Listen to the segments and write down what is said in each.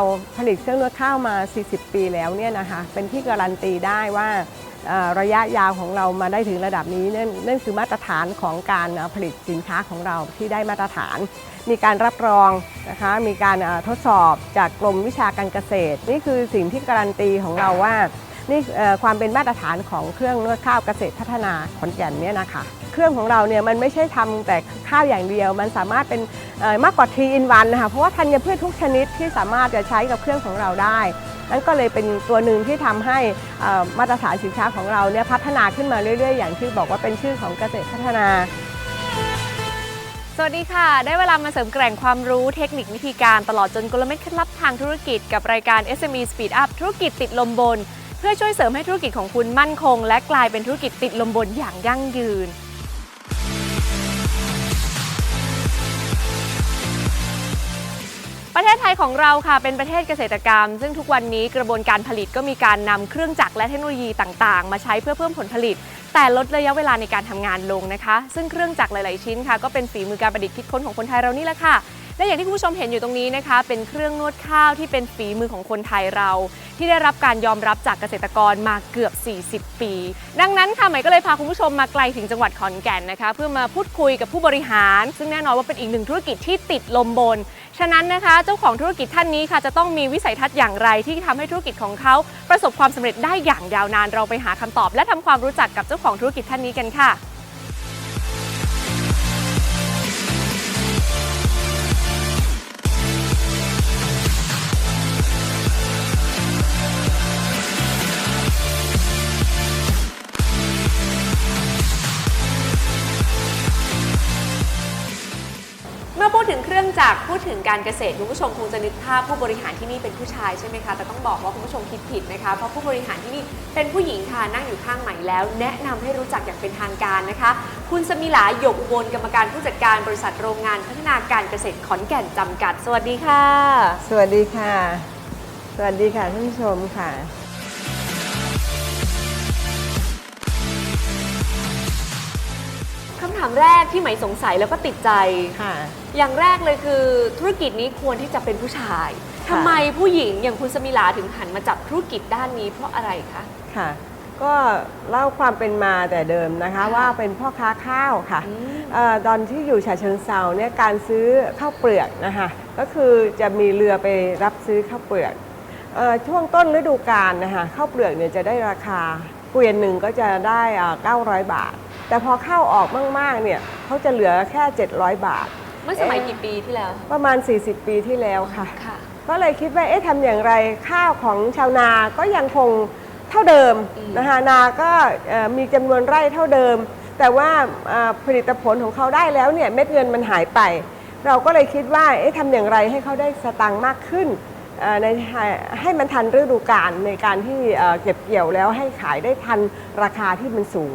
เราผลิตเครื่องนวดข้าวมา 40 ปีแล้วเนี่ยนะคะเป็นที่การันตีได้ว่าระยะยาวของเรามาได้ถึงระดับนี้นั่นนั่นคือมาตรฐานของการผลิตสินค้าของเราที่ได้มาตรฐาน มีการรับรองนะคะมีการทดสอบจากกรมวิชาการเกษตร นี่คือสิ่งที่การันตีของเราว่า นี่ความเป็นมาตรฐานของเครื่องนวดข้าวเกษตรพัฒนาขอนแก่นเนี่ยนะคะเครื่องของเราเนี่ยมันไม่ใช่ทำแต่ข้าวอย่างเดียว มันสามารถเป็นมากกว่า3 in 1นวันนะคะเพราะว่าธัญพืชทุกชนิดที่สามารถจะใช้กับเครื่องของเราได้นั่นก็เลยเป็นตัวหนึ่งที่ทำให้มาตรฐานสินค้าของเราเนี่ยพัฒนาขึ้นมาเรื่อยๆ อย่างที่บอกว่าเป็นชื่อของเกษตรพัฒนาสวัสดีค่ะ ได้เวลามาเสริมแกร่งความรู้เทคนิควิธีการตลอดจนกลเม็ดเคล็ดลับทางธุรกิจกับรายการ SME Speed Up ธุรกิจติดลมบน เพื่อช่วยเสริมให้ธุรกิจของคุณมั่นคง และกลายเป็นธุรกิจติดลมบนอย่างยั่งยืน ประเทศไทยของเราค่ะเป็นประเทศเกษตรกรรม ซึ่งทุกวันนี้กระบวนการผลิตก็มีการนำเครื่องจักรและเทคโนโลยีต่างๆ มาใช้เพื่อเพิ่มผลผลิต แต่ลดระยะเวลาในการทำงานลงนะคะ ซึ่งเครื่องจักรหลาย ๆ ชิ้นค่ะก็เป็นฝีมือการประดิษฐ์คิดค้นของคนไทยเรานี่แหละค่ะ และอย่างที่คุณผู้ชมเห็นอยู่ตรงนี้นะคะ เป็นเครื่องนวดข้าวที่เป็นฝีมือของคนไทยเรา ที่ได้รับการยอมรับจากเกษตรกรมาเกือบ 40 ปี ดังนั้นค่ะใหม่ก็เลยพาคุณผู้ชมมาไกลถึงจังหวัดขอนแก่นนะคะ เพื่อมาพูดคุยกับผู้บริหาร ซึ่งแน่นอนว่าเป็นอีกหนึ่งธุรกิจที่ติดลมบน ฉะนั้นนะคะเจ้าของธุรกิจท่านนี้ค่ะจะต้องมีวิสัยทัศน์อย่างไรที่ทำให้ธุรกิจของเขาประสบความสำเร็จได้อย่างยาวนานเราไปหาคำตอบ และทำความรู้จักกับเจ้าของธุรกิจท่านนี้กันค่ะ พูดถึงเครื่องจักรพูดถึงการเกษตรคุณผู้ชมคงจะนึกภาพผู้บริหารที่นี่เป็นผู้ชายใช่ไหมคะแต่ต้องบอกว่าคุณผู้ชมคิดผิดนะคะเพราะผู้บริหารที่นี่เป็นผู้หญิงค่ะนั่งอยู่ข้างใหม่แล้ว แนะนำให้รู้จักอย่างเป็นทางการนะคะ คุณสมิลาหยกอุบลกรรมการผู้จัดการบริษัทโรงงานพัฒนาการเกษตรขอนแก่นจำกัด สวัสดีค่ะ สวัสดีค่ะ สวัสดีค่ะท่านผู้ชมค่ะคำถามแรกที่ไหมายสงสัยแล้วก็ติดใจค่ะ อย่างแรกเลยคือธุรกิจนี้ควรที่จะเป็นผู้ชายค่ะทำไมผู้หญิงอย่างคุณสมิลาถึงหันมาจับธุรกิจด้านนี้เพราะอะไรคะค่ะ ก็เล่าความเป็นมาแต่เดิมนะคะค่ะว่าเป็นพ่อค้าข้าวค่ะอืมเออตอนที่อยู่ฉะเชิงเซาเนี่ยการซื้อข้าวเปลือกนะคะก็คือจะมีเรือไปรับซื้อข้าวเปลือกเอ่อช่วงต้นฤดูกาลนะคะข้าวเปลือกเนี่ยจะได้ราคาเกวียนหนึ่งก็จะได้อ่า900 บาท แต่พอข้าวออกมากๆเนี่ยเขาจะเหลือแค่ 700 บาทเมื่อสมัยกี่ปีที่แล้ว ประมาณ 40 ปีที่แล้วค่ะ ค่ะ ก็เลยคิดว่าเอ๊ะทำอย่างไรข้าวของชาวนาก็ยังคงเท่าเดิมอืม นะคะนาก็เอ่อมีจำนวนไร่เท่าเดิม แต่ว่าอ่าผลิตผลของเขาได้แล้วเนี่ยเม็ดเงินมันหายไป เราก็เลยคิดว่าเอ๊ะทำอย่างไรให้เขาได้สตังค์มากขึ้นเอ่อในให้ให้มันทันฤดูกาลในการที่เอ่อเก็บเกี่ยวแล้วให้ขายได้ทันราคาที่มันสูง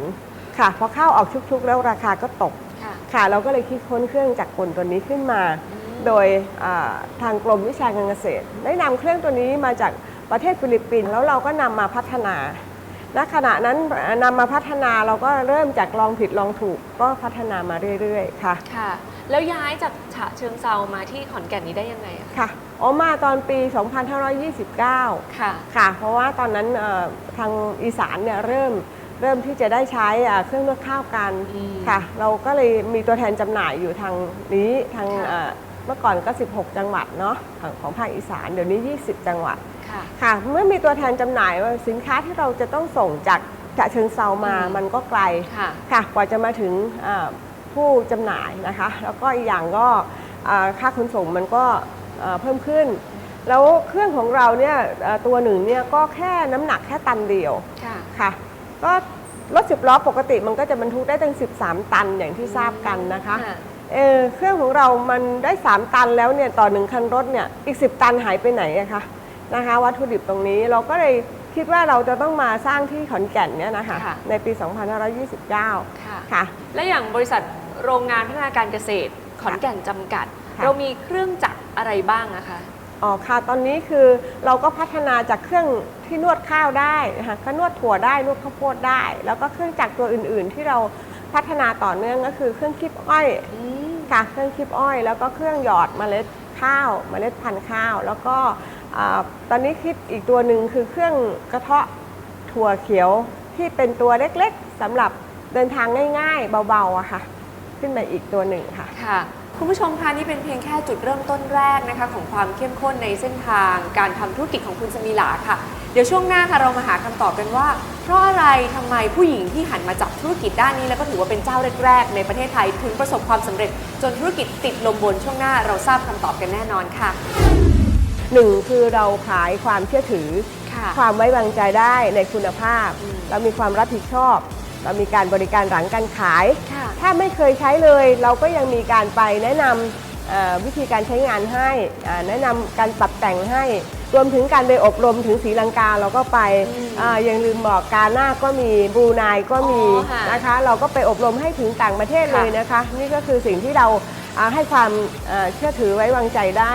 ค่ะพอข้าวออกชุกๆ แล้วราคาก็ตก ค่ะค่ะ เราก็เลยคิดค้นเครื่องจักรกลตัวนี้ขึ้นมา โดยอ่าทางกรมวิชาการเกษตร ได้นำเครื่องตัวนี้มาจากประเทศฟิลิปปินส์แล้วเราก็นำมาพัฒนาณขณะนั้นอ่านำมาพัฒนาเราก็เริ่มจากลองผิดลองถูกก็พัฒนามาเรื่อยๆ ค่ะค่ะ แล้วย้ายจากฉะเชิงเซามาที่ขอนแก่นนี้ได้ยังไงอะคะค่ะออกมาตอนปี 2529 ค่ะค่ะ เพราะว่าตอนนั้นเอ่อทางอีสานเนี่ยเริ่ม เริ่มที่จะได้ใช้อ่าเครื่องนวดข้าวกันอืมค่ะ เราก็เลยมีตัวแทนจำหน่ายอยู่ทางนี้ทางค่ะเอ่อเมื่อก่อนก็ 16 จังหวัดเนาะของของภาคอีสานเดี๋ยวนี้ 20 จังหวัดค่ะค่ะเมื่อมีตัวแทนจำหน่ายว่าสินค้าที่เราจะต้องส่งจากฉะเชิงเซามาอืมมันก็ไกลค่ะค่ะกว่าจะมาถึงอ่าผู้จำหน่ายนะคะ แล้วก็อีกอย่างก็อ่าค่าขนส่งมันก็อ่าเพิ่มขึ้น แล้วเครื่องของเราเนี่ยอ่าตัวหนึ่งเนี่ยก็แค่น้ำหนักแค่ตันเดียวค่ะค่ะ ก็รถสิบล้อปกติมันก็จะบรรทุกได้ตั้ง 13 ตันอย่างที่ทราบกันนะคะค่ะ เออเครื่องของเรามันได้ 3 ตันแล้วเนี่ยต่อหนึ่งคันรถเนี่ยอีก 10 ตันหายไปไหนอะคะนะคะ วัตถุดิบตรงนี้เราก็เลยคิดว่าเราจะต้องมาสร้างที่ขอนแก่นเนี่ยนะคะค่ะ ในปี 2529 ค่ะ ค่ะ และอย่างบริษัทโรงงานพัฒนาการเกษตร ขอนแก่นจำกัด ค่ะ เรามีเครื่องจักรอะไรบ้างอะคะ อ๋อค่ะตอนนี้คือเราก็พัฒนาจากเครื่องที่นวดข้าวได้นะคะก็นวดถั่วได้นวดข้าวโพดได้ แล้วก็เครื่องจักรตัวอื่น ๆ ที่เราพัฒนาต่อเนื่องก็คือเครื่องคีบอ้อยอืมค่ะเครื่องคีบอ้อย แล้วก็เครื่องหยอดเมล็ดข้าว เมล็ดพันธุ์ข้าว แล้วก็อ่าตอนนี้คิดอีกตัวหนึ่งคือเครื่องกระเทาะถั่วเขียวที่เป็นตัวเล็กๆสำหรับเดินทางง่าย ๆ เบาๆอะค่ะ ขึ้นมาอีกตัวหนึ่งค่ะค่ะ คุณผู้ชมคะนี่เป็นเพียงแค่จุดเริ่มต้นแรกนะคะ ของความเข้มข้นในเส้นทางการทำธุรกิจของคุณสมิลาค่ะ เดี๋ยวช่วงหน้าค่ะเรามาหาคำตอบกันว่า เพราะอะไรทำไมผู้หญิงที่หันมาจับธุรกิจด้านนี้ แล้วก็ถือว่าเป็นเจ้าแรกๆในประเทศไทยถึงประสบความสำเร็จ จนธุรกิจติดลมบนช่วงหน้าเราทราบคำตอบกันแน่นอนค่ะหนึ่งคือเราขายความเชื่อถือค่ะความไว้วางใจได้ในคุณภาพอืมเรามีความรับผิดชอบ เรามีการบริการหลังการขาย ค่ะถ้าไม่เคยใช้เลยเราก็ยังมีการไปแนะนำเอ่อวิธีการใช้งานให้อ่าแนะนำการปรับแต่งให้ รวมถึงการไปอบรมถึงศรีลังกาเราก็ไปอืมอ่ายังลืมบอกกาหน้าก็มีบรูไนก็มีอ๋อค่ะนะคะ เราก็ไปอบรมให้ถึงต่างประเทศค่ะเลยนะคะ นี่ก็คือสิ่งที่เราอ่าให้ความเอ่อเชื่อถือไว้วางใจได้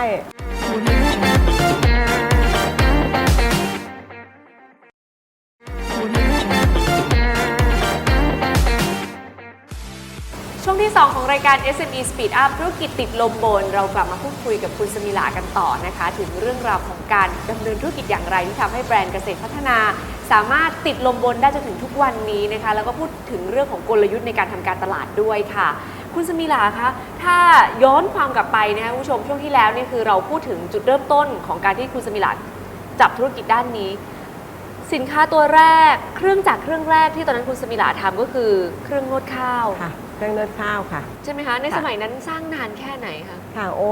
ที่ 2 ของรายการ SME Speed Up ธุรกิจติดลมบน เรากลับมาพูดคุยกับคุณสมิลากันต่อนะคะ ถึงเรื่องราวของการดำเนินธุรกิจอย่างไรที่ทำให้แบรนด์เกษตรพัฒนา สามารถติดลมบนได้จนถึงทุกวันนี้นะคะ แล้วก็พูดถึงเรื่องของกลยุทธ์ในการทำการตลาดด้วยค่ะ คุณสมิลาคะถ้าย้อนความกลับไปนะคะผู้ชมช่วงที่แล้วเนี่ยคือเราพูดถึงจุดเริ่มต้นของการที่คุณสมิลาจับธุรกิจด้านนี้สินค้าตัวแรกเครื่องจักรเครื่องแรกที่ตอนนั้นคุณสมิลาทำก็คือเครื่องนวดข้าวค่ะ เครื่องนวดข้าวค่ะ ใช่ไหมคะ ในค่ะสมัยนั้นสร้างนานแค่ไหนคะ ค่ะโอ้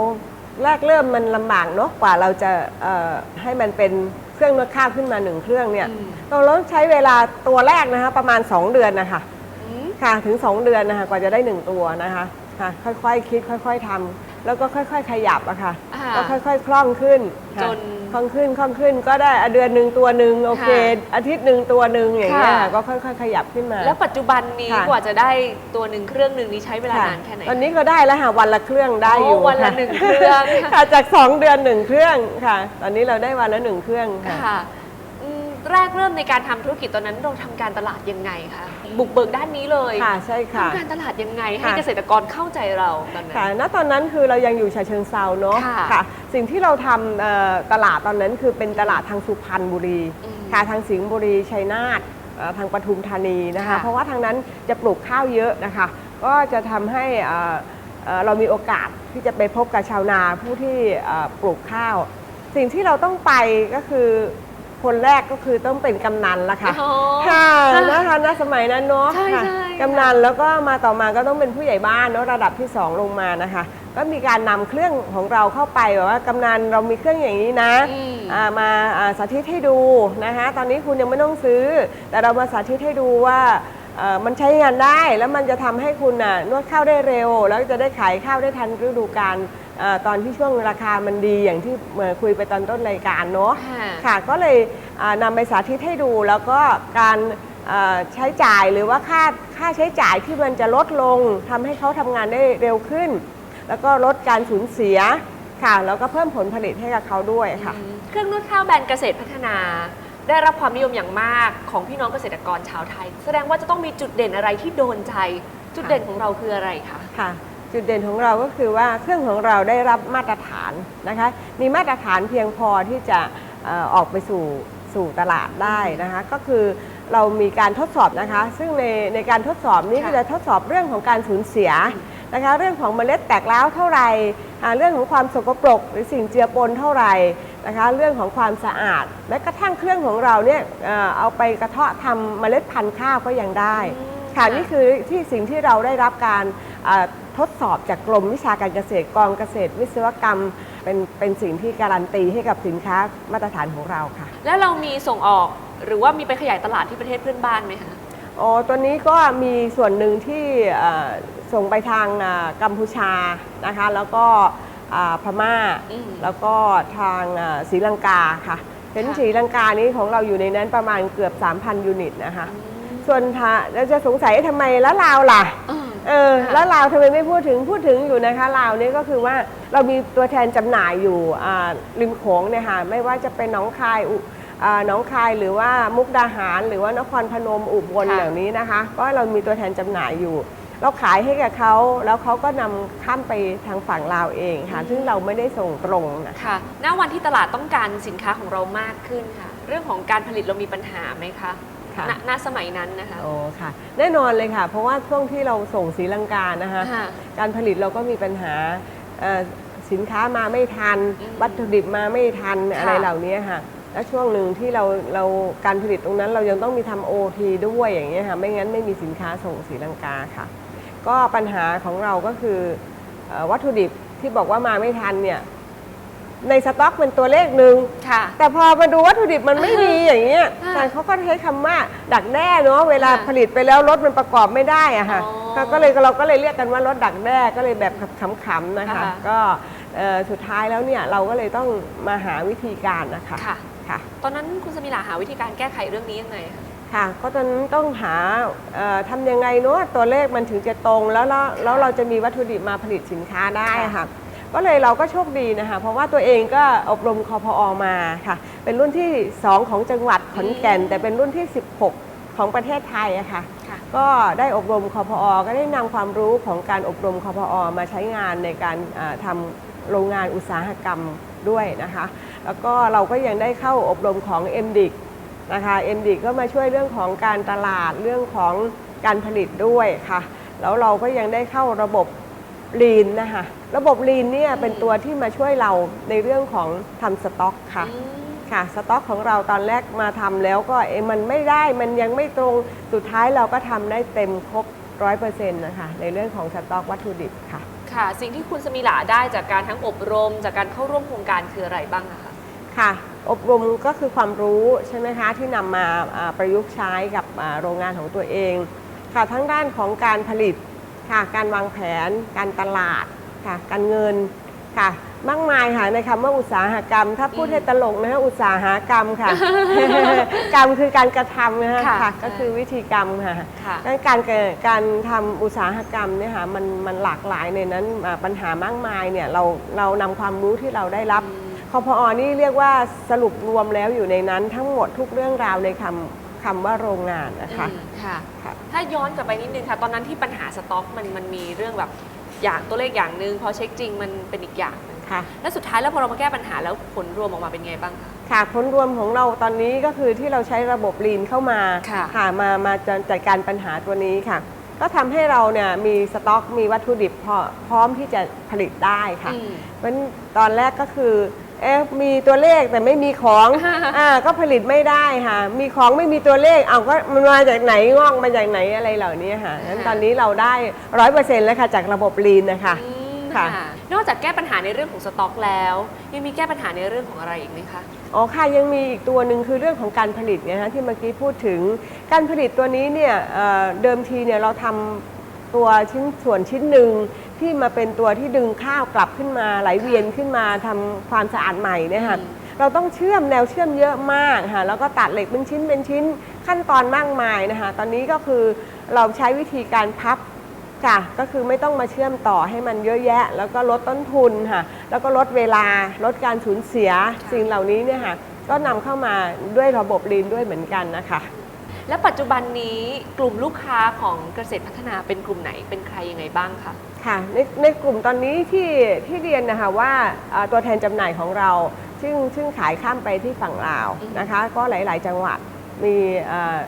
แรกเริ่มมันลำบากเนาะกว่าเราจะเอ่อให้มันเป็นเครื่องนวดข้าวขึ้นมาหนึ่งเครื่องเนี่ยอืม เราต้องใช้เวลาตัวแรกนะคะประมาณ 2 เดือนนะคะ อืมค่ะถึง 2 เดือนนะคะกว่าจะได้ 1 ตัวนะคะค่ะค่อยๆคิดค่อย ๆทำแล้วก็ค่อย ๆ ขยับอะค่ะอ่าก็ค่อยๆ คล่องขึ้นค่ะจน คล่องขึ้นคล่องขึ้นก็ได้อะเดือนหนึ่งตัวหนึ่งโอเค อาทิตย์หนึ่งตัวหนึ่งอย่างเงี้ยค่ะ ก็ค่อยๆ ขยับขึ้นมา แล้วปัจจุบันนี้ค่ะ กว่าจะได้ตัวหนึ่งเครื่องหนึ่งนี้ใช้เวลาค่ะนานแค่ไหน ตอนนี้ก็ได้แล้วค่ะวันละเครื่องได้อยู่โอ้วันละค่หนึ่งเครื่อง ค่ะจาก2เดือนหนึ่งเครื่องค่ะ ตอนนี้เราได้วันละหนึ่งเครื่องค่ะ ค่ะอืมแรกเริ่มในการทำธุรกิจตอนนั้นเราทำการตลาดยังไงคะ บุกเบิกด้านนี้เลยค่ะใช่ค่ะ ทำการตลาดยังไงให้ค่ะ เกษตรกรเข้าใจเราตอนนั้น ค่ะ ณ ตอนนั้นคือเรายังอยู่ฉะเชิงเซาเนาะค่ะสิ่งที่เราทำเอ่อตลาดตอนนั้นคือเป็นตลาดทางสุพรรณบุรี อืมค่ะ ทางสิงห์บุรี ชัยนาทเอ่อทางปทุมธานีนะคะ ค่ะเพราะว่าทางนั้นจะปลูกข้าวเยอะนะคะ ก็จะทำให้เอ่อเอ่อเรามีโอกาสที่จะไปพบกับชาวนาผู้ที่เอ่อปลูกข้าว สิ่งที่เราต้องไปก็คือ คนแรกก็คือต้องเป็นกำนันละค่ะอ๋อค่ะนะคะณสมัยนั้นเนาะใช่ค่ะใช่กำนันแล้วก็มาต่อมาก็ต้องเป็นผู้ใหญ่บ้านเนาะระดับที่2ลงมานะคะ ก็มีการนำเครื่องของเราเข้าไปแบบว่ากำนันเรามีเครื่องอย่างนี้นะอืม อ่ามาอ่าสาธิตให้ดูนะคะ ตอนนี้คุณยังไม่ต้องซื้อ แต่เรามาสาธิตให้ดูว่าเอ่อมันใช้งานได้แล้วมันจะทำให้คุณน่ะนวดข้าวได้เร็ว แล้วจะได้ขายข้าวได้ทันฤดูกาล เอ่อตอนที่ช่วงราคามันดีอย่างที่เมื่อคุยไปตอนต้นรายการเนาะ ค่ะ ค่ะก็เลยอ่านำไปสาธิตให้ดูแล้วก็การเอ่อใช้จ่ายหรือว่าค่าค่าใช้จ่ายที่มันจะลดลงทำให้เขาทำงานได้เร็วขึ้น แล้วก็ลดการสูญเสียค่ะแล้วก็เพิ่มผลผลิตให้กับเขาด้วยค่ะอืมเครื่องนวดข้าวแบรนด์เกษตรพัฒนา ได้รับความนิยมอย่างมากของพี่น้องเกษตรกรชาวไทย แสดงว่าจะต้องมีจุดเด่นอะไรที่โดนใจ จุดเด่นของเราคืออะไรคะ ค่ะ จุดเด่นของเราก็คือว่าเครื่องของเราได้รับมาตรฐานนะคะ มีมาตรฐานเพียงพอที่จะเอ่อออกไปสู่สู่ตลาดได้นะคะ ก็คือเรามีการทดสอบนะคะ ซึ่งในในการทดสอบนี้ค่ะก็จะทดสอบเรื่องของการสูญเสียนะคะ เรื่องของเมล็ดแตกแล้วเท่าไหร่อ่าเรื่องของความสกปรก หรือสิ่งเจือปนเท่าไหร่นะคะ เรื่องของความสะอาด และกระทั่งเครื่องของเราเนี่ยเอ่อเอาไปกระเทาะทำเมล็ดพันธุ์ข้าวก็ยังได้อืมค่ะนี่คือที่สิ่งที่เราได้รับการอ่า ทดสอบจากกรมวิชาการเกษตรกองเกษตร วิศวกรรม เป็นเป็นสิ่งที่การันตีให้กับสินค้ามาตรฐานของเราค่ะ แล้วเรามีส่งออกหรือว่ามีไปขยายตลาดที่ประเทศเพื่อนบ้านไหมคะอ๋อตัวนี้ก็มีส่วนหนึ่งที่เอ่อส่งไปทางอ่ากัมพูชานะคะ แล้วก็อ่าพม่าอืมแล้วก็ทางอ่าศรีลังกาค่ะเห็นค่ะศรีลังกานี้ของเราอยู่ในนั้นประมาณเกือบ 3,000 ยูนิตนะคะ ส่วนถ้าเราจะสงสัยทำไมแล้วลาวล่ะอืม เออค่ะแล้วลาวทำไมไม่พูดถึงพูดถึงอยู่นะคะลาวนี่ก็คือว่าเรามีตัวแทนจำหน่ายอยู่อ่าริมโขงเนี่ยค่ะไม่ว่าจะเป็นหนองคายอุอ่าหนองคายหรือว่ามุกดาหาร หรือว่านครพนมอุบลค่ะ เหล่านี้นะคะ ก็เรามีตัวแทนจำหน่ายอยู่ เราขายให้กับเขาแล้วเขาก็นำข้ามไปทางฝั่งลาวเองค่ะซึ่งเราไม่ได้ส่งตรงนะคะค่ะ ณ วันที่ตลาดต้องการสินค้าของเรามากขึ้นค่ะ เรื่องของการผลิตเรามีปัญหาไหมคะ ค่ะ ณณสมัยนั้นนะคะ โอ้ค่ะ แน่นอนเลยค่ะ เพราะว่าช่วงที่เราส่งศรีลังกานะคะค่ะการผลิตเราก็มีปัญหาเอ่อสินค้ามาไม่ทัน อืมวัตถุดิบมาไม่ทันค่ะอะไรเหล่านี้ค่ะ และช่วงหนึ่งที่เราเราการผลิตตรงนั้นเรายังต้องมีทำโอทีด้วยอย่างเงี้ยค่ะไม่งั้นไม่มีสินค้าส่งศรีลังกาค่ะ ก็ปัญหาของเราก็คือเอ่อวัตถุดิบที่บอกว่ามาไม่ทันเนี่ย ในสต็อกเป็นตัวเลขหนึ่งค่ะ แต่พอมาดูวัตถุดิบมันไม่มีอย่างเงี้ยอ่าแต่เขาก็ใช้คำว่าดักแด้เนาะเวลาค่ะผลิตไปแล้วรถมันประกอบไม่ได้อะค่ะอ๋อก็ก็เลยเราก็เลยเรียกกันว่ารถดักแด้ก็เลยแบบขำๆนะคะค่ะก็เอ่อสุดท้ายแล้วเนี่ยเราก็เลยต้องมาหาวิธีการนะคะค่ะค่ะ ตอนนั้นคุณสมิลาหาวิธีการแก้ไขเรื่องนี้ยังไงคะค่ะก็ตอนนั้นต้องหาเอ่อทำยังไงเนาะตัวเลขมันถึงจะตรงแล้วแล้วแล้วเราจะมีวัตถุดิบมาผลิตสินค้าได้ค่ะค่ะ ก็เลยเราก็โชคดีนะคะ เพราะว่าตัวเองก็อบรมคอพอมาค่ะ เป็นรุ่นที่ 2 ของจังหวัดขอนแก่น แต่เป็นรุ่นที่ 16 ของประเทศไทยอะค่ะ ค่ะ ก็ได้อบรมคอพอก็ได้นำความรู้ของการอบรมคอพอมาใช้งานในการอ่าทำโรงงานอุตสาหกรรมด้วยนะคะ แล้วก็เราก็ยังได้เข้าอบรมของ m d i c นะคะ m d i c ก็มาช่วยเรื่องของการตลาดเรื่องของการผลิตด้วยค่ะ แล้วเราก็ยังได้เข้าระบบ ลีนนะคะระบบลีนเนี่ยเป็นตัวที่มาช่วยเราในเรื่องของทำสต็อกค่ะอืมค่ะสต็อกของเราตอนแรกมาทำแล้วก็เอะมันไม่ได้มันยังไม่ตรงสุดท้ายเราก็ทำได้เต็มครบร้อยเปอร์เซ็นต์นะคะในเรื่องของสต็อกวัตถุดิบค่ะค่ะ สิ่งที่คุณสมิลาได้จากการทั้งอบรม จากการเข้าร่วมโครงการคืออะไรบ้างอะคะค่ะอบรมก็คือความรู้ใช่ไหมคะที่นำมาอ่าประยุกต์ใช้กับอ่าโรงงานของตัวเองค่ะทั้งด้านของการผลิต ค่ะการวางแผน การตลาดค่ะการเงินค่ะมากมายค่ะในคำว่าอุตสาหกรรม ถ้าพูดอืมให้ตลกนะคะอุตสาหกรรมค่ะ กรรมคือการกระทำนะคะค่ะค่ะก็คือวิธีกรรมค่ะค่ะดังนั้นการเกิดการทำอุตสาหกรรมเนี่ยค่ะมันมันหลากหลายในนั้นอ่าปัญหามากมายเนี่ยเราเรานำความรู้ที่เราได้รับอืมคอพอนี่เรียกว่าสรุปรวมแล้วอยู่ในนั้นทั้งหมดทุกเรื่องราวในคำ คำว่าโรงงานนะคะ อืมค่ะ ค่ะ ถ้าย้อนกลับไปนิดนึงค่ะ ตอนนั้นที่ปัญหาสต็อกมันมันมีเรื่องแบบอย่างตัวเลขอย่างหนึ่งพอเช็คจริงมันเป็นอีกอย่างหนึ่งค่ะ แล้วสุดท้ายแล้วพอเรามาแก้ปัญหาแล้วผลรวมออกมาเป็นไงบ้างคะ ค่ะผลรวมของเราตอนนี้ก็คือที่เราใช้ระบบลีนเข้ามาค่ะมามาจัดการปัญหาตัวนี้ค่ะ ก็ทำให้เราเนี่ยมีสต็อกมีวัตถุดิบพอพร้อมที่จะผลิตได้ค่ะอืม เพราะฉะนั้นตอนแรกก็คือ เอ๊ะมีตัวเลขแต่ไม่มีของ อ่าก็ผลิตไม่ได้ค่ะ มีของไม่มีตัวเลขเอาก็มันมาจากไหนงอกมาจากไหนอะไรเหล่านี้ค่ะงั้นค่ะตอนนี้เราได้ร้อยเปอร์เซ็นต์แล้วค่ะจากระบบลีนนะคะ อืมค่ะค่ะ นอกจากแก้ปัญหาในเรื่องของสต็อกแล้ว ยังมีแก้ปัญหาในเรื่องของอะไรอีกไหมคะ อ๋อค่ะยังมีอีกตัวหนึ่งคือเรื่องของการผลิตไงฮะที่เมื่อกี้พูดถึงการผลิตตัวนี้เนี่ยเอ่อเดิมทีเนี่ยเราทำตัวชิ้นส่วนชิ้นหนึ่ง ที่มาเป็นตัวที่ดึงข้าวกลับขึ้นมาไหลเวียนขึ้นมาทำความสะอาดใหม่เนี่ยค่ะอืมเราต้องเชื่อมแนวเชื่อมเยอะมากค่ะแล้วก็ตัดเหล็กเป็นชิ้นเป็นชิ้นขั้นตอนมากมายนะคะ ตอนนี้ก็คือเราใช้วิธีการพับค่ะก็คือไม่ต้องมาเชื่อมต่อให้มันเยอะแยะ แล้วก็ลดต้นทุนค่ะแล้วก็ลดเวลาลดการสูญเสียสิ่งเหล่านี้เนี่ยค่ะก็นำเข้ามาด้วยระบบลีนด้วยเหมือนกันนะคะ และปัจจุบันนี้กลุ่มลูกค้าของเกษตรพัฒนาเป็นกลุ่มไหนเป็นใครยังไงบ้างคะ ค่ะในในกลุ่มตอนนี้ที่ที่เรียนนะคะว่าเอ่อตัวแทนจำหน่ายของเรา ซึ่งซึ่งขายข้ามไปที่ฝั่งลาวอืมนะคะ ก็หลาย ๆ จังหวัดมีเอ่อ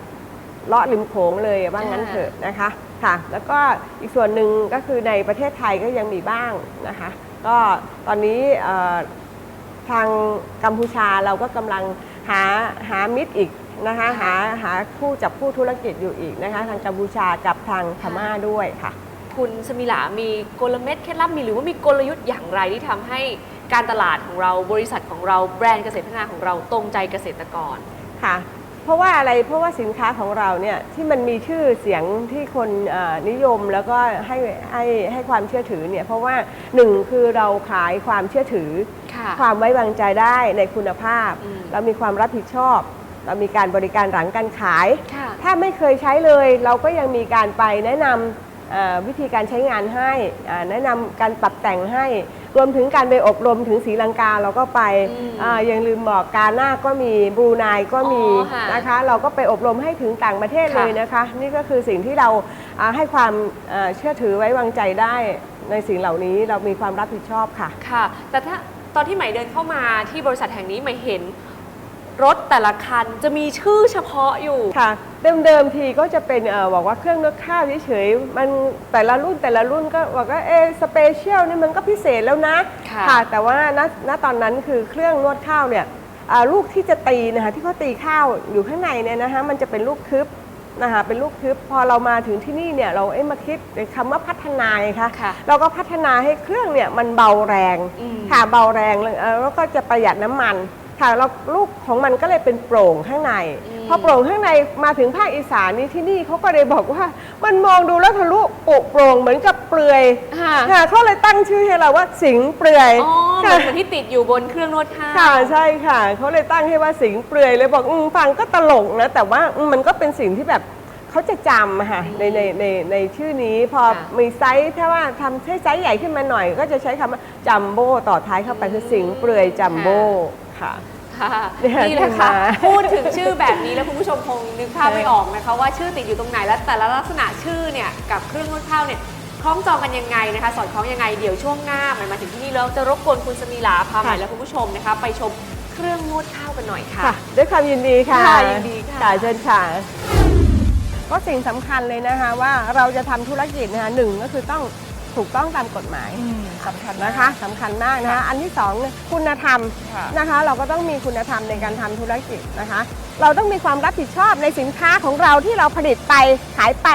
เลาะริมโขงเลยว่างั้นอ่าเถอะนะคะค่ะ แล้วก็อีกส่วนหนึ่งก็คือในประเทศไทยก็ยังมีบ้างนะคะ ก็ตอนนี้เอ่อทางกัมพูชาเราก็กำลังหาหามิตรอีกนะคะหาหาคู่จับคู่ธุรกิจอยู่อีกนะคะ ทางกัมพูชากับทางพม่าด้วยค่ะ คุณสมิลามีกลเม็ดเคล็ดลับมีหรือว่ามีกลยุทธ์อย่างไรที่ทำให้การตลาดของเราบริษัทของเราแบรนด์เกษตรพัฒนาของเราตรงใจเกษตรกรค่ะ เพราะว่าอะไรเพราะว่าสินค้าของเราเนี่ยที่มันมีชื่อเสียงที่คนเอ่อนิยมแล้วก็ให้ให้ให้ความเชื่อถือเนี่ยเพราะว่าหนึ่งคือเราขายความเชื่อถือค่ะความไว้วางใจได้ในคุณภาพอืมเรามีความรับผิดชอบเรามีการบริการหลังการขายค่ะถ้าไม่เคยใช้เลย เราก็ยังมีการไปแนะนำเอ่อ วิธีการใช้งานให้อ่าแนะนำการปรับแต่งให้ รวมถึงการไปอบรมถึงศรีลังกาเราก็ไปอืมอ่ายังลืมบอกกาหน้าก็มีบรูไนก็มีอ๋อค่ะนะคะ เราก็ไปอบรมให้ถึงต่างประเทศค่ะเลยนะคะ นี่ก็คือสิ่งที่เราอ่าให้ความเอ่อเชื่อถือไว้วางใจได้ในสิ่งเหล่านี้เรามีความรับผิดชอบค่ะค่ะ แต่ถ้าตอนที่ใหม่เดินเข้ามาที่บริษัทแห่งนี้ใหม่เห็น รถแต่ละคันจะมีชื่อเฉพาะอยู่ ค่ะ เดิมๆทีก็จะเป็นเออบอกว่าเครื่องนวดข้าวเฉยๆมันแต่ละรุ่นแต่ละรุ่นก็บอกว่าเอสเปเชียลนี่มันก็พิเศษแล้วนะค่ะ แต่ว่าณณตอนนั้นคือเครื่องนวดข้าวเนี่ยอ่าลูกที่จะตีนะคะที่เขาตีข้าวอยู่ข้างในเนี่ยนะคะมันจะเป็นลูกทึบนะคะเป็นลูกทึบพอเรามาถึงที่นี่เนี่ยเราเอ้มาคิดคำว่าพัฒนาไงคะค่ะเราก็พัฒนาให้เครื่องเนี่ยมันเบาแรงอืม ค่ะเบาแรงเลยเอ่อแล้วก็จะประหยัดน้ำมัน ค่ะแล้วลูกของมันก็เลยเป็นโปร่งข้างในอืมพอโปร่งข้างในมาถึงภาคอีสานนี่ที่นี่เขาก็เลยบอกว่า มันมองดูแล้วทะลุปุโปร่งเหมือนกับเปลือยค่ะค่ะเขาเลยตั้งชื่อให้เราว่าสิงห์เปลือยอ๋อเหมืค่ะอนเหมือนที่ติดอยู่บนเครื่องนวดข้าวค่ะใช่ค่ะเขาเลยตั้งให้ว่าสิงห์เปลือยเลยบอกอืมฟังก็ตลกนะแต่ว่าอืมมันก็เป็นสิ่งที่แบบเขาจะจำอะค่ะในในในในชื่อนี้พอค่ะมีไซส์ถ้าว่าทำให้ไซส์ใหญ่ขึ้นมาหน่อย ก็จะใช้คำว่าจัมโบ้ต่อท้ายเข้าไปคือสิงห์เปลือยจัมโบ้ค่ะ ค่ะเนี่ยนี่แหละค่ะที่มาพูดถึงชื่อแบบนี้แล้วคุณผู้ชมคงนึกภาพไม่ออกนะคะว่าชื่อติดอยู่ตรงไหนและแต่ละลักษณะชื่อเนี่ยกับเครื่องนวดข้าวเนี่ยคล้องจองกันยังไงนะคะ สอดคล้องยังไงเดี๋ยวช่วงหน้าใหม่มาถึงที่นี่แล้วจะรบกวนคุณสมีลาพาใหม่ค่ะและคุณผู้ชมนะคะ ไปชมเครื่องนวดข้าวกันหน่อยค่ะค่ะด้วยความยินดีค่ะค่ะยินดีค่ะเชิญค่ะ ก็สิ่งสำคัญเลยนะคะว่าเราจะทำธุรกิจนะคะหนึ่งก็คือต้อง ถูกต้องตามกฎหมายสำคัญนะคะสำคัญมากนะคะ อันที่สองเนี่ยคุณธรรมค่ะนะคะ เราก็ต้องมีคุณธรรมในการทำธุรกิจนะคะ เราต้องมีความรับผิดชอบในสินค้าของเราที่เราผลิตไปขายไป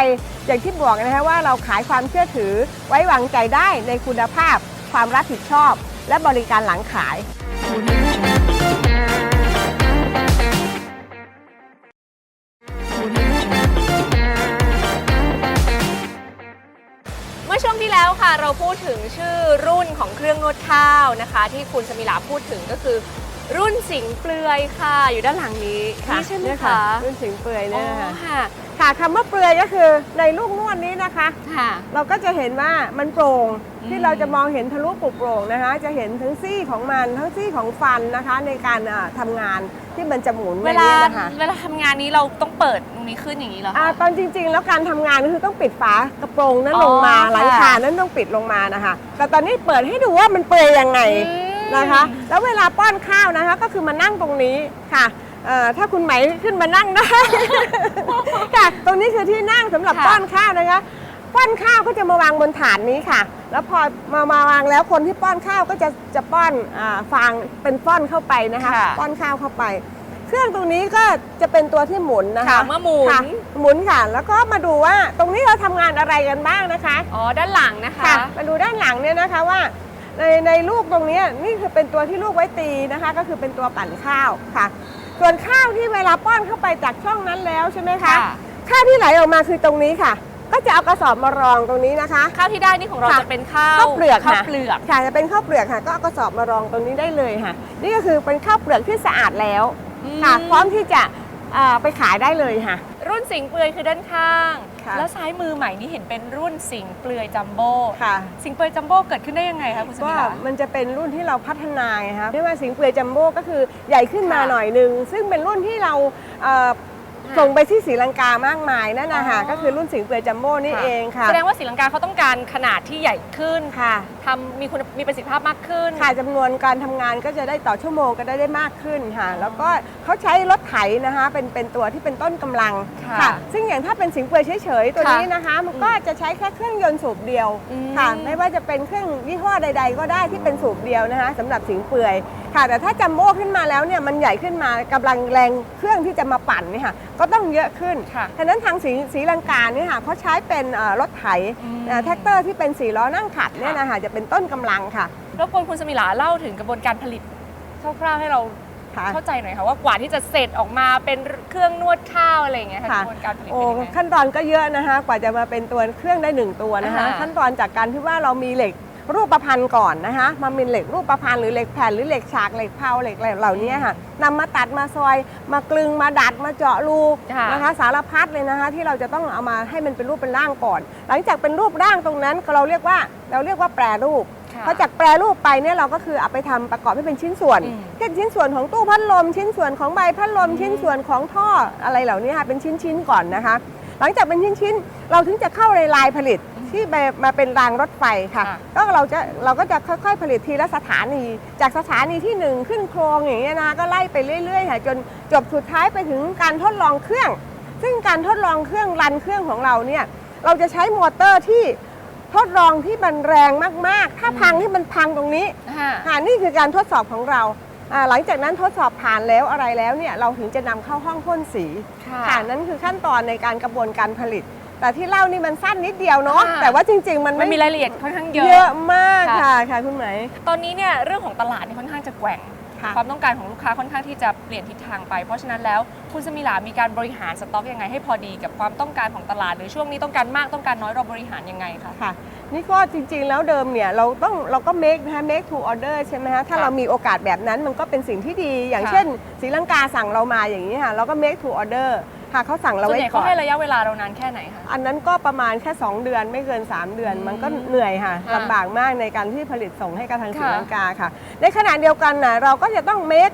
อย่างที่บอกนะคะว่าเราขายความเชื่อถือไว้วางใจได้ในคุณภาพ ความรับผิดชอบ และบริการหลังขาย เราพูดถึงชื่อรุ่นของเครื่องนวดข้าวนะคะ ที่คุณสมิลาพูดถึงก็คือ รุ่นสิงห์เปลือยค่ะ อยู่ด้านหลังนี้นี่ใช่ไหมเนี่ยคะรุ่นสิงห์เปลือยอ๋เนี่ยอนะคะค่ะค่ะคำว่าเปลือยก็คือในลูกนวดนี้นะคะ ค่ะ เราก็จะเห็นว่ามันโปร่งอืม ที่เราจะมองเห็นทะลุปลุโปร่งนะคะ จะเห็นทั้งซี่ของมันทั้งซี่ของฟันนะคะ ในการอ่าทำงานที่มันจะหมุนเวแบบลานี้นะคะเวลาทำงานนี้เราต้องเปิดตรงนี้ขึ้นอย่างนี้เหรออ่าคะ ตอนจริงๆ แล้วการทำงานก็คือต้องปิดฝากระโปรงนั้นอ๋อลงมาค่ะหลังคานั้นต้องปิดลงมานะคะ แต่ตอนนี้เปิดให้ดูว่ามันเปลือยยังไงอืม นะคะ แล้วเวลาป้อนข้าวนะคะ ก็คือมานั่งตรงนี้ค่ะเอ่อถ้าคุณไหมขึ้นมานั่งได้ค่ะ ตรงนี้คือที่นั่งสำหรับค่ะป้อนข้าวนะคะป้อนข้าวก็จะมาวางบนถาดนี้ค่ะ แล้วพอมามาวางแล้วคนที่ป้อนข้าวก็จะจะป้อนอาฟางเป็นป้อนเข้าไปนะคะค่ะป้อนข้าวเข้าไป เครื่องตรงนี้ก็จะเป็นตัวที่หมุนนะคะค่ะเมื่อหมุนค่ะหมุนค่ะ แล้วก็มาดูว่าตรงนี้เราทำงานอะไรกันบ้างนะคะ อ๋อด้านหลังนะคะค่ะมาดูด้านหลังเนี่ยนะคะว่า ในในลูกตรงเนี้ยนี่คือเป็นตัวที่ลูกไว้ตีนะคะ ก็คือเป็นตัวปั่นข้าวค่ะ ส่วนข้าวที่เวลาป้อนเข้าไปจากช่องนั้นแล้วใช่ไหมคะค่ะ ข้าวที่ไหลออกมาคือตรงนี้ค่ะ ก็จะเอากระสอบมารองตรงนี้นะคะ ข้าวที่ได้นี่ของเราค่ะจะเป็นข้าวข้าวเปลือกข้าวค่ะ เปลือก ค่ะจะเป็นข้าวเปลือกค่ะ ก็เอากระสอบมารองตรงนี้ได้เลยค่ะ นี่ก็คือเป็นข้าวเปลือกที่สะอาดแล้วค่ะพร้อมที่จะอ่าไปขายได้เลยค่ะ รุ่นสิงห์เปลือยคือด้านข้าง ค่ะ แล้วซ้ายมือใหม่นี่เห็นเป็นรุ่นสิงห์เปลือยจัมโบ้ค่ะ สิงห์เปลือยจัมโบ้เกิดขึ้นได้ยังไงคะคุณสก็มิลา มันจะเป็นรุ่นที่เราพัฒนาไงครับไม่ว่าสิงห์เปลือยจัมโบ้ก็คือใหญ่ขึ้นมาค่ะหน่อยหนึง ซึ่งเป็นรุ่นที่เราเอ่อค่ะส่งไปที่ศรีลังกามากมายนั่นนะคะอ๋อ ก็คือรุ่นสิงห์เปลือยจัมโบ้นี่เองค่ะ แสดงว่าศรีลังกาเขาต้องการขนาดที่ใหญ่ขึ้น ค่ะ ทำมีคุณมีประสิทธิภาพมากขึ้น ค่ะจำนวนการทำงานก็จะได้ต่อชั่วโมงก็ได้ได้มากขึ้นค่ะ แล้วก็เขาใช้รถไถนะคะ เป็นเป็นตัวที่เป็นต้นกำลังค่ะซึ่งอย่างถ้าเป็นสิงห์เปลือยเฉยๆ ตัวค่ะนี้นะคะ มันก็จะใช้แค่เครื่องยนต์สูบเดียวอืม ค่ะ ไม่ว่าจะเป็นเครื่องยี่ห้อใด ๆ ก็ได้ที่เป็นสูบเดียวนะคะสำหรับสิงห์เปลือยค่ะ แต่ถ้าจัมโบ้ขึ้นมาแล้วเนี่ยมันใหญ่ขึ้นมากำลังแรงเครื่องที่จะมาปั่นเนี่ยค่ะก็ต้องเยอะขึ้น ค่ะ ฉะนั้นทางสีสีลังกาเนี่ยค่ะเขาใช้เป็นเอ่อรถไถอืมเอ่อแท็กเตอร์ที่เป็นสี่ล้อนั่งขัดเนี่ยค่ะนะคะจะเป็นต้นกำลังค่ะ รบกวนคุณสมิลาเล่าถึงกระบวนการผลิตคร่าวๆให้เราค่ะ เข้าใจหน่อยค่ะว่ากว่าที่จะเสร็จออกมาเป็นเครื่องนวดข้าวอะไรอย่างเงี้ยค่ะกค่ะ ระบวนการผลิตโอ้เป็นยังไง ขั้นตอนก็เยอะนะคะ กว่าจะมาเป็นตัวเครื่องได้หนึ่งตัวนะคะ อ่าขั้นตอนจากการที่ว่าเรามีเหล็ก รูปประพันธ์ก่อนนะคะมาเป็นเหล็กรูปประพันธ์หรือเหล็กแผ่นหรือเหล็กฉากเหล็กเผาเหล็กอะไรเหล่านี้ค่ะนำมาตัดมาซอย มากลึงมาดัดมาเจาะรูค่ะนะคะสารพัดเลยนะคะที่เราจะต้องเอามาให้มันเป็นรูปเป็นร่างก่อน หลังจากเป็นรูปร่างตรงนั้นเราเรียกว่าเราเรียกว่าแปรรูปค่ะพอจากแปรรูปไปเนี่ยเราก็คือเอาไปทำประกอบให้เป็นชิ้นส่วนอืมเช่นชิ้นส่วนของตู้พัดลม ชิ้นส่วนของใบพัดลม ชิ้นส่วนของท่ออะไรเหล่านี้ค่ะเป็นชิ้นๆก่อนนะคะ หลังจากเป็นชิ้นๆเราถึงจะเข้าในลายผลิต ที่แบบมาเป็นรางรถไฟค่ะ ค่ะ ก็เราจะเราก็จะค่อยๆผลิตทีละสถานี จากสถานีที่หนึ่งขึ้นโครงอย่างเงี้ยนะก็ไล่ไปเรื่อยๆค่ะจนจบสุดท้ายไปถึงการทดลองเครื่อง ซึ่งการทดลองเครื่องรันเครื่องของเราเนี่ยเราจะใช้มอเตอร์ที่ทดลองที่มันแรงมากๆ ถ้าพังที่มันพังตรงนี้ ค่ะ ค่ะนี่คือการทดสอบของเราอ่าหลังจากนั้นทดสอบผ่านแล้วอะไรแล้วเนี่ยเราถึงจะนำเข้าห้องพ่นสีค่ะค่ะนั่นคือขั้นตอนในการกระบวนการผลิต แต่ที่เล่านี่มันสั้นนิดเดียวเนาะค่ะแต่ว่าจริง ๆ มันมันไม่มีรายละเอียดค่อนข้างเยเยอะ อะมากค่ะ ค่ะค่ะคุณไหมายตอนนี้เนี่ยเรื่องของตลาดเนี่ยค่อนข้างจะแกว่ง ค่ะ ความต้องการของลูกค้าค่อนข้างที่จะเปลี่ยนทิศทางไป เพราะฉะนั้นแล้วคุณสมิลามีการบริหารสต็อกยังไงให้พอดีกับความต้องการของตลาด หรือช่วงนี้ต้องการมากต้องการน้อยเราบริหารยังไงคะ ค่ะนี่ก็จริงๆแล้วเดิมเนี่ยเราต้องเราก็ make นะคะ make to order ใช่ไหมคะถ้าค่ะเรามีโอกาสแบบนั้นมันก็เป็นสิ่งที่ดี อย่างค่ะเช่นศรีลังกาสั่งเรามาอย่างนี้ค่ะเราก็ make to order ค่ะเขาสั่งเราส่วนไว้ใหญ่ก่เขาอนให้ระยะเวลาเรานานแค่ไหนคะ อันนั้นก็ประมาณแค่ 2 เดือนไม่เกิน 3 เดือน อืมมันก็เหนื่อยค่ะค่ะลำบากมากในการที่ผลิตส่งให้กับทางศรีค่ะ ลังกาค่ะ ในขณะเดียวกันนะเราก็จะต้องเมค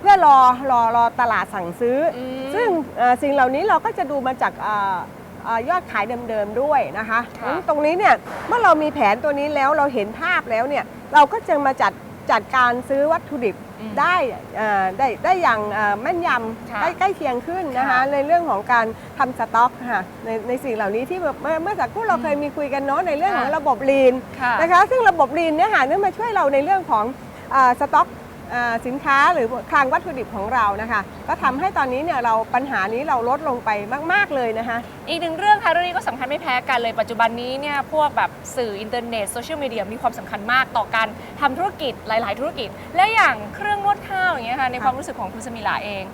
เพื่อรอรอรอตลาดสั่งซื้ออ อืม ซึ่งเอ่อสิ่งเหล่านี้เราก็จะดูมาจากเอ่อเอ่อยอดขายเดิมๆด้วยนะคะค่ะงั้นตรงนี้เนี่ยเมื่อเรามีแผนตัวนี้แล้วเราเห็นภาพแล้วเนี่ยเราก็จะมาจัดจัดการซื้อวัตถุดิบอืม ได้เอ่อได้ได้อย่างเอ่อแม่นยค่ะำใกล้ใกล้เคียงขึ้นนะคะค่ะในเรื่องของการทำสต็อกค่ะในในสิ่งเหล่านี้ที่แบบเมื่อเมื่อสักครู่เราเคยมีคุยกันเนาะในเรื่องของค่ะ ระบบลีน ค่ะ นะคะซึ่งระบบลีนเนี่ยค่ะเนี่ยมาช่วยเราในเรื่องของเอ่อสต็อกเอ่อ สินค้าหรือคลังวัตถุดิบของเรานะคะ ก็ทำให้ตอนนี้เนี่ยเราปัญหานี้เราลดลงไปมาก ๆ เลยนะคะ อีกหนึ่งเรื่องค่ะเรื่องนี้ก็สำคัญไม่แพ้กันเลย ปัจจุบันนี้เนี่ยพวกแบบสื่ออินเทอร์เน็ตโซเชียลมีเดียมีความสำคัญมากต่อการทำธุรกิจหลาย ๆ ธุรกิจ และอย่างเครื่องนวดข้าวอย่างเงี้ยค่ะในค่ะความรู้สึกของคุณสมิลาเอง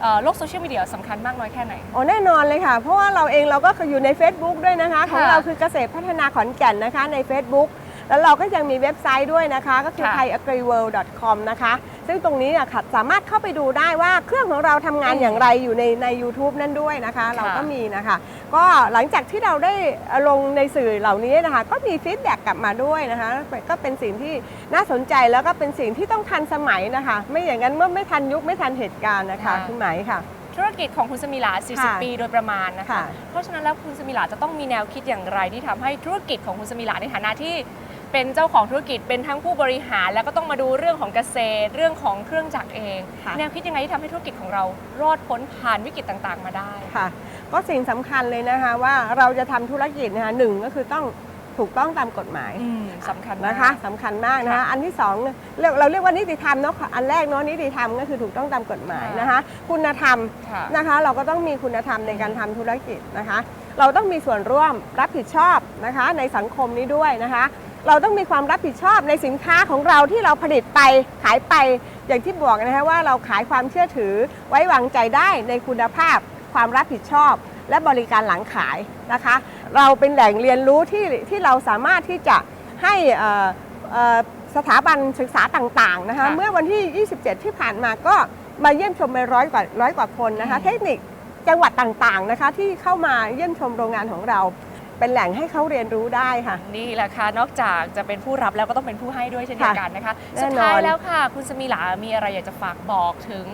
เอ่อโลกโซเชียลมีเดียสำคัญมากน้อยแค่ไหนโอ้แน่นอนเลยค่ะ เพราะว่าเราเองเราก็อยู่ใน Facebook ด้วยนะคะค่ะของเราคือเกษตรพัฒนาขอนแก่นนะคะใน Facebook แล้วเราก็ยังมีเว็บไซต์ด้วยนะคะ ก็คือค่ะ thaiagriworld.com นะคะ ซึ่งตรงนี้อะค่ะสามารถเข้าไปดูได้ว่าเครื่องของเราทำงานอย่างไรอยู่ในใน YouTube นั่นด้วยนะคะ เราก็มีนะคะ ก็หลังจากที่เราได้ลงในสื่อเหล่านี้นะคะ ก็มีฟีดแบ็กกลับมาด้วยนะคะ ก็เป็นสิ่งที่น่าสนใจแล้วก็เป็นสิ่งที่ต้องทันสมัยนะคะ ไม่อย่างนั้นเมื่อไม่ทันยุคไม่ทันเหตุการณ์นะคะค่ะ คุณหมายค่ะ ธุรกิจของคุณสมิลา ค่ะ40 ปีโดยประมาณนะคะ ค่ะ เพราะฉะนั้นแล้วคุณสมิลาจะต้องมีแนวคิดอย่างไรที่ทำให้ธุรกิจของคุณสมิลาในฐานะที่ เป็นเจ้าของธุรกิจเป็นทั้งผู้บริหาร แล้วก็ต้องมาดูเรื่องของเกษตร เรื่องของเครื่องจักรเองค่ะแนวคิดยังไงที่ทำให้ธุรกิจของเรารอดพ้นผ่านวิกฤตต่างๆ มาได้ค่ะ ก็สิ่งสำคัญเลยนะคะว่าเราจะทำธุรกิจนะคะหนึ่งก็คือต้องถูกต้องตามกฎหมายอืมสำคัญมากนะคะสำคัญมากนะคะค่ะอันที่สองเรียกเราเรียกว่านิติธรรมเนาะอันแรกเนาะนิติธรรมก็คือถูกต้องตามกฎหมายค่ะนะคะ คุณธรรมค่ะนะคะ เราก็ต้องมีคุณธรรมในการทำธุรกิจนะคะ เราต้องมีส่วนร่วมรับผิดชอบนะคะ ในสังคมนี้ด้วยนะคะ เราต้องมีความรับผิดชอบในสินค้าของเราที่เราผลิตไปขายไป อย่างที่บอกนะคะว่าเราขายความเชื่อถือไว้วางใจได้ในคุณภาพ ความรับผิดชอบ และบริการหลังขายนะคะ เราเป็นแหล่งเรียนรู้ที่ที่เราสามารถที่จะให้เอ่อเอ่อสถาบันศึกษาต่างๆนะคะค่ะเมื่อวันที่ 27 ที่ผ่านมาก็มาเยี่ยมชมไปร้อยกว่าร้อยกว่าคนนะคะอืมเทคนิคจังหวัดต่างๆนะคะที่เข้ามาเยี่ยมชมโรงงานของเรา เป็นแหล่งให้เขาเรียนรู้ได้ค่ะ นี่แหละค่ะ นอกจากจะเป็นผู้รับแล้วก็ต้องเป็นผู้ให้ด้วยเช่นเดียวกันนะคะแน่สุดนอนท้ายแล้วค่ะ คุณสมิลามีอะไรอยากจะฝากบอกถึง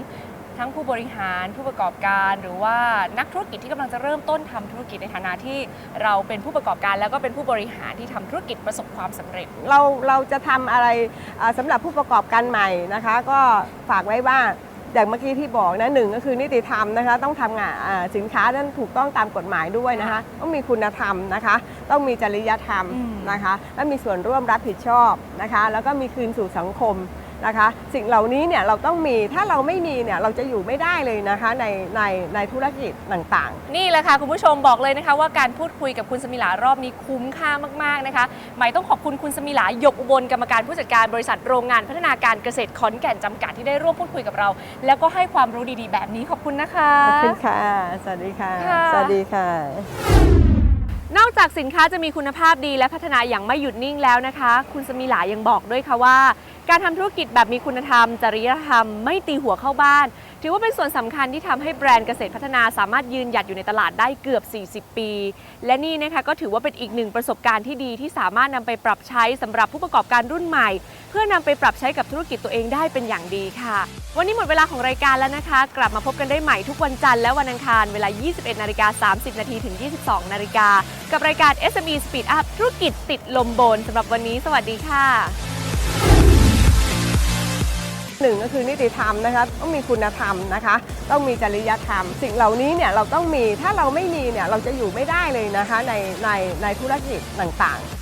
ทั้งผู้บริหารผู้ประกอบการหรือว่านักธุรกิจที่กำลังจะเริ่มต้นทำธุรกิจในฐานะที่เราเป็นผู้ประกอบการ แล้วก็เป็นผู้บริหารที่ทำธุรกิจประสบความสำเร็จ เราเราจะทำอะไรอ่าสำหรับผู้ประกอบการใหม่นะคะ ก็ฝากไว้ว่า อย่างเมื่อกี้ที่บอกนะหนึ่งก็คือนิติธรรมนะคะ ต้องทำงานอ่าสินค้านั้นถูกต้องตามกฎหมายด้วยนะคะ ต้องมีคุณธรรมนะคะ ต้องมีจริยธรรมอืมนะคะ และมีส่วนร่วมรับผิดชอบนะคะ แล้วก็มีคืนสู่สังคม นะคะ สิ่งเหล่านี้เนี่ยเราต้องมีถ้าเราไม่มีเนี่ยเราจะอยู่ไม่ได้เลยนะคะในในในธุรกิจต่างๆ นี่แหละค่ะคุณผู้ชมบอกเลยนะคะ ว่าการพูดคุยกับคุณสมิลารอบนี้คุ้มค่ามากๆนะคะหมายต้องขอบคุณคุณสมิลาหยกอุบลกรรมการผู้จัดการบริษัทโรงงานพัฒนาการเกษตรขอนแก่นจำกัดที่ได้ร่วมพูดคุยกับเรา แล้วก็ให้ความรู้ดีๆ แบบนี้ขอบคุณนะคะขอบคุณค่ะ สวัสดีค่ะค่ะสวัสดีค่ะ นอกจากสินค้าจะมีคุณภาพดีและพัฒนาอย่างไม่หยุดนิ่งแล้วนะคะ คุณสมีหลายังบอกด้วยค่ะว่า การทำธุรกิจแบบมีคุณธรรม จริยธรรมไม่ตีหัวเข้าบ้าน ถือว่าเป็นส่วนสำคัญที่ทำให้แบรนด์เกษตรพัฒนาสามารถยืนหยัดอยู่ในตลาดได้เกือบ 40 ปี และนี่นะคะก็ถือว่าเป็นอีกหนึ่งประสบการณ์ที่ดีที่สามารถนำไปปรับใช้สำหรับผู้ประกอบการรุ่นใหม่ เพื่อนำไปปรับใช้กับธุรกิจตัวเองได้เป็นอย่างดีค่ะ วันนี้หมดเวลาของรายการแล้วนะคะ กลับมาพบกันได้ใหม่ทุกวันจันทร์และวันอังคารเวลา 21นาฬิกา30นาทีถึง 22นาฬิกากับรายการ SME Speed Up ธุรกิจติดลมบนสำหรับวันนี้ สวัสดีค่ะ หนึ่งก็คือนิติธรรมนะคะต้องมีคุณธรรมนะคะ ต้องมีจริยธรรม สิ่งเหล่านี้เนี่ยเราต้องมีถ้าเราไม่มีเนี่ยเราจะอยู่ไม่ได้เลยนะคะในในในธุรกิจต่างๆ